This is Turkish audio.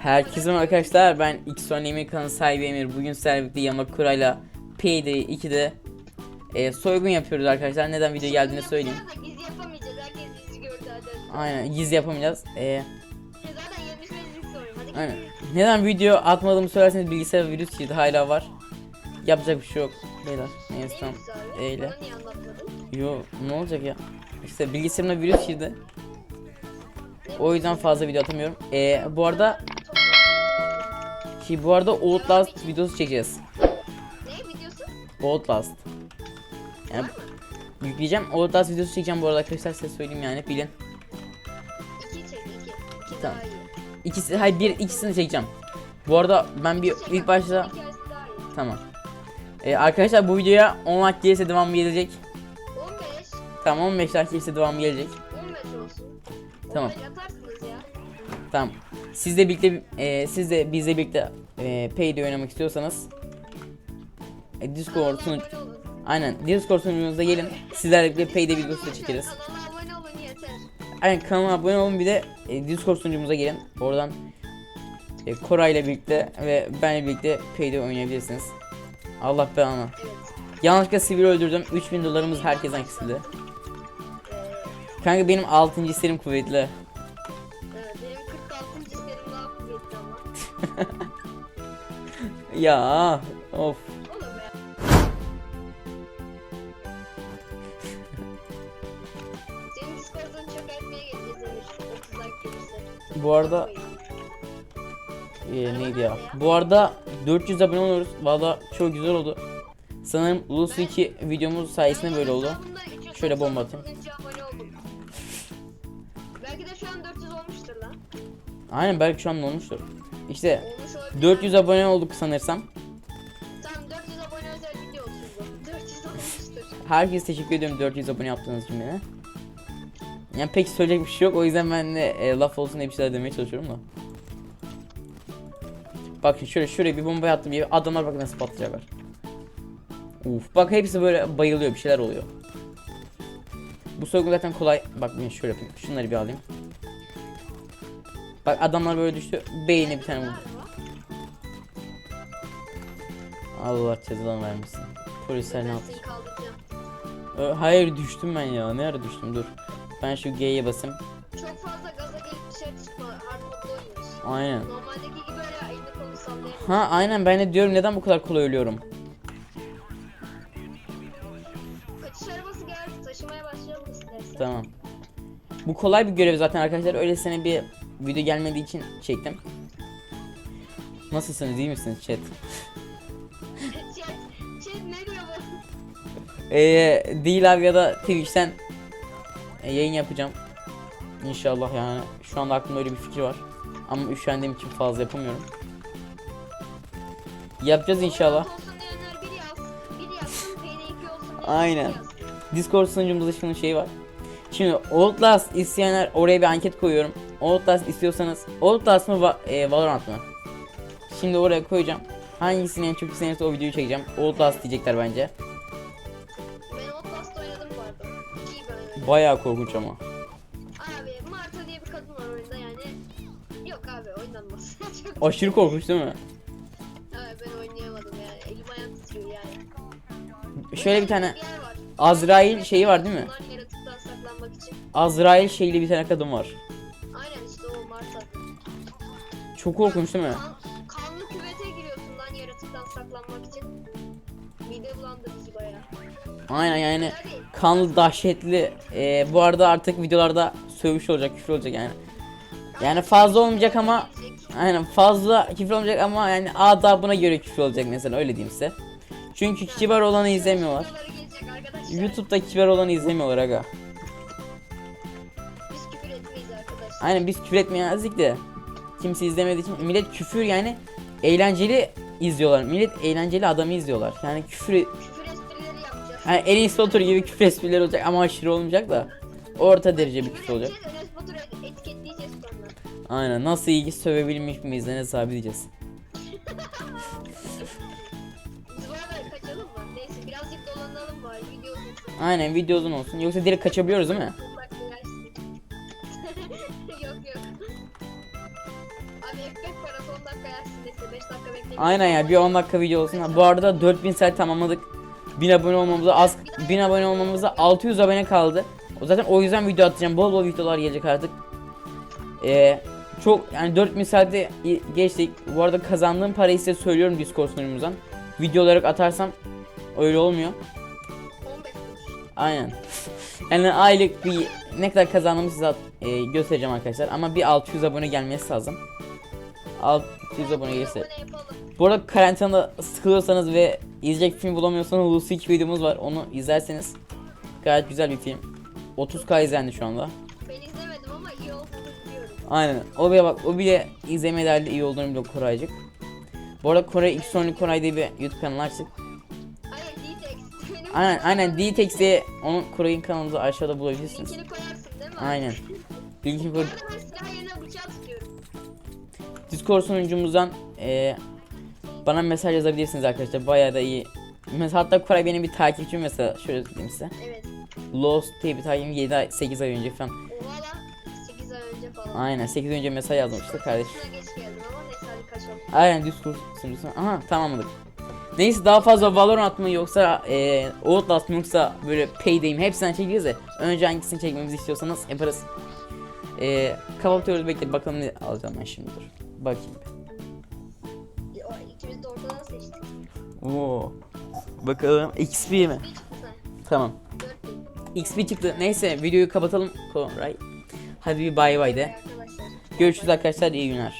Herkese arkadaşlar ben X Emir kanalı sahibi Emir Bugün sizlerle birlikte Yamak Kura'yla Payday 2'de e, soygun yapıyoruz arkadaşlar Neden video geldiğini söyleyeyim Gizli yapamayacağız. Herkes gizli gördü hadi. Aynen gizli yapamayacağız e, Zaten 75 gizli soruyorum. Hadi Aynen. Neden video atmadığımı söylerseniz bilgisayar virüs girdi hala var Yapacak bir şey yok Beyler neyse tamam? Eyle. Yo ne olacak ya İşte bilgisayarımda virüs girdi O yüzden fazla video atamıyorum e, Bu arada şey, Bu arada Outlast videosu çekeceğiz Ne videosu? Outlast. Yani yükleyeceğim. Outlast videosu çekeceğim bu arada arkadaşlar size söyleyeyim yani bilin. 2 çek 2. 2 Tamam. daha iyi. İkisi hayır bir ikisini çekeceğim. Bu arada ben bir ilk başta hikayesi daha iyi. tamam. Ee, arkadaşlar bu videoya 10 like gelirse devamı gelecek. 15. Tamam 15 like gelirse devamı gelecek. 15 olsun. Tamam. 15 atarsınız ya. Tamam. Siz de birlikte e, siz de bizle birlikte e, Payday oynamak istiyorsanız e, Discord Kanala sunucu. Aynen Discord sunucumuza gelin. Sizlerle birlikte Payday videosu da çekeriz. Kanala. Aynen kanalıma abone olun bir de e, Discord sunucumuza gelin. Oradan e, Koray ile birlikte ve benle birlikte Payday oynayabilirsiniz. Allah belanı. Evet. Yanlışlıkla sivil öldürdüm. 3000 dolarımız herkesten kesildi. Kanka benim 6. isterim kuvvetli. Evet. Benim 46. isterim daha kuvvetli ama. Ya of. Olur be. Senin Discord'unu çökertmeye geleceğiz Emir. 30 like gelirse. Bu arada e, neydi ya? Bu arada 400 abone oluyoruz. Valla çok güzel oldu. Sanırım Lucy 2 videomuz sayesinde böyle oldu. Hesabımda 300 Şöyle bomba atayım. Aynen belki şu an olmuştur. İşte Olmuş olabilir. 400 abone olduk sanırsam. Tamam 400 abone özel video olsun bu. 400 olmuştur. Herkese teşekkür ediyorum 400 abone yaptığınız için beni. Yani pek söyleyecek bir şey yok o yüzden ben de e, laf olsun diye bir şeyler demeye çalışıyorum da. Bakın şöyle şuraya bir bomba attım ya adamlar bak nasıl patlayacaklar. Uf bak hepsi böyle bayılıyor bir şeyler oluyor. Bu soygun zaten kolay. Bak ben şöyle yapayım. Şunları bir alayım. Bak adamlar böyle düştü. Beyni bir tane vurdu. Allah cezalarını vermesin. Polisler ne yaptı? Hayır düştüm ben ya. Ne ara düştüm? Dur. Ben şu G'ye basayım. Çok fazla gaza gelip dışarı çıkma. Hard modda oynuyorsun. Aynen. Normaldeki gibi öyle elini kolunu sallayamıyorsun. Ha aynen ben de diyorum neden bu kadar kolay ölüyorum. Kaçış arabası geldi. Taşımaya başlayalım istersen. Tamam. Bu kolay bir görev zaten arkadaşlar. Öylesine bir video gelmediği için çektim. Nasılsınız? iyi misiniz chat? Chat, chat ne diyor bu? Ee, değil abi ya da Twitch'ten e, yayın yapacağım. İnşallah yani. Şu anda aklımda öyle bir fikir var. Ama üşendiğim için fazla yapamıyorum. Yapacağız inşallah. Olsun diyenler biri yaz. Biri yazsın. PD2 olsun diyenler Aynen. Discord sunucumuzda şunun şeyi var. Şimdi Outlast isteyenler oraya bir anket koyuyorum. Outlast istiyorsanız Outlast mı Va- e, Valorant mı? Şimdi oraya koyacağım. Hangisini en çok istenirse o videoyu çekeceğim. Outlast diyecekler bence. Ben Outlast oynadım bu arada. İyi oyun. Bayağı korkunç ama. Abi Marta diye bir kadın var oyunda yani. Yok abi oynanmaz. Aşırı korkunç değil mi? Abi ben oynayamadım yani. Elim ayağım titriyor yani. Şöyle bir tane. Azrail şeyi var değil mi? Azrail şeyli bir tane kadın var. Çok korkunç değil mi? Kan, kanlı küvete giriyorsun lan yaratıktan saklanmak için. Mide bulandı bizi baya. Aynen yani kanlı dehşetli. E, bu arada artık videolarda sövüş olacak, küfür olacak yani. Yani fazla olmayacak ama. Aynen fazla küfür olmayacak ama yani adabına göre küfür olacak mesela öyle diyeyim size. Çünkü kibar olanı izlemiyorlar. YouTube'da kibar olanı izlemiyorlar aga. Biz küfür etmeyiz arkadaşlar. Aynen biz küfür etmeyezdik de. Kimse izlemediği için millet küfür yani eğlenceli izliyorlar. Millet eğlenceli adamı izliyorlar. Yani küfür Küfür esprileri yapacağız. yani Enes Batur gibi küfür esprileri olacak ama aşırı olmayacak da orta derece bir küfür olacak. edeceğiz, Enes Batur'u etiketleyeceğiz sonra. Aynen nasıl iyi sövebilmiş miyiz ne hesabı diyeceğiz. Aynen video uzun olsun. Yoksa direkt kaçabiliyoruz değil mi? Aynen ya bir 10 dakika video olsun. Bu arada 4000 saat tamamladık. 1000 abone olmamıza az 1000 abone olmamıza 600 abone kaldı. O zaten o yüzden video atacağım. Bol bol videolar gelecek artık. Ee, çok yani 4000 saate i- geçtik. Bu arada kazandığım parayı size söylüyorum Discord sunucumuzdan. Video olarak atarsam öyle olmuyor. 15 kuruş. Aynen. Yani aylık bir ne kadar kazandığımı size at- e, göstereceğim arkadaşlar. Ama bir 600 abone gelmesi lazım. 600 abone gelirse. Bu arada karantinada sıkılıyorsanız ve izleyecek film bulamıyorsanız Lucy 2 videomuz var. Onu izlerseniz gayet güzel bir film. 30k izlendi şu anda. Ben izlemedim ama iyi olduğunu biliyorum. Aynen. O bile bak o bile izleme değerli iyi olduğunu biliyor Koraycık. Bu arada Koray ilk sonlu Koray diye bir YouTube kanalı açtık. Aynen aynen D-Tex diye onun Koray'ın kanalında aşağıda bulabilirsiniz. Linkini koyarsın değil mi? Aynen. Linkini koy. ben silah yerine bıçağı tutuyorum. Discord sunucumuzdan eee bana mesaj yazabilirsiniz arkadaşlar. Bayağı da iyi. Mesela hatta Koray benim bir takipçim mesela şöyle diyeyim size. Evet. Lost diye bir takibim 7 ay 8 ay önce falan. Oha lan. 8 ay önce falan. Aynen 8 ay önce mesaj yazmıştı kardeş. Geç geldim ama neyse hadi kaçalım. Aynen Discord sunucusuna. Aha tamamladık. Neyse daha fazla Valorant mı yoksa eee Outlast mı yoksa böyle Payday mi hepsinden çekeceğiz de önce hangisini çekmemizi istiyorsanız yaparız. Eee kapatıyoruz bekle bakalım ne alacağım ben şimdi dur. Bakayım. Ortadan seçtik. Oo. Bakalım XP mi? Tamam. 4000. XP çıktı. Neyse videoyu kapatalım. Koray. Hadi bir bay bay de. Görüşürüz arkadaşlar. iyi günler.